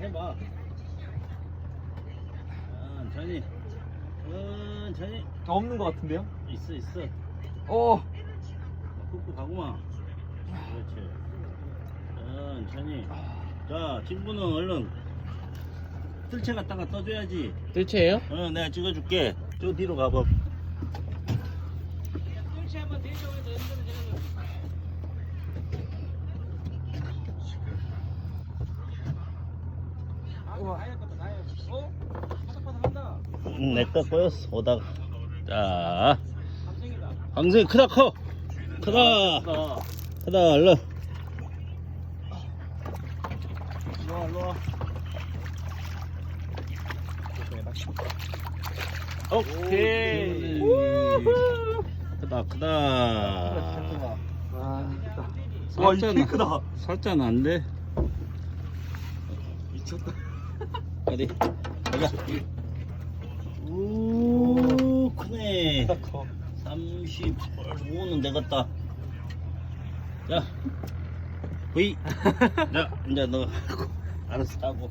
해봐. 천천히. 천천히. 없는 것 같은데요? 있어, 있어. 어. 꾹꾹 가구만. 그렇지. 천천히. 자, 친구는 얼른 뜰채 갖다가 떠줘야지. 뜰채예요? 어, 내가 찍어줄게. 저 뒤로 가봐. 응, 내거 꼬였어, 오다가. 자, 황생이 크다, 커. 크다. 크다, 얼른. 일로 와, 일로 와. 오케이. 크다, 크다. 아, 진짜. 와, 이게 크다. 살짝 안 돼. 미쳤다. 어디? 가자. 오, 크네. 커. 35는 되겠다. 자, V. 자, 이제 너 알아서 하고.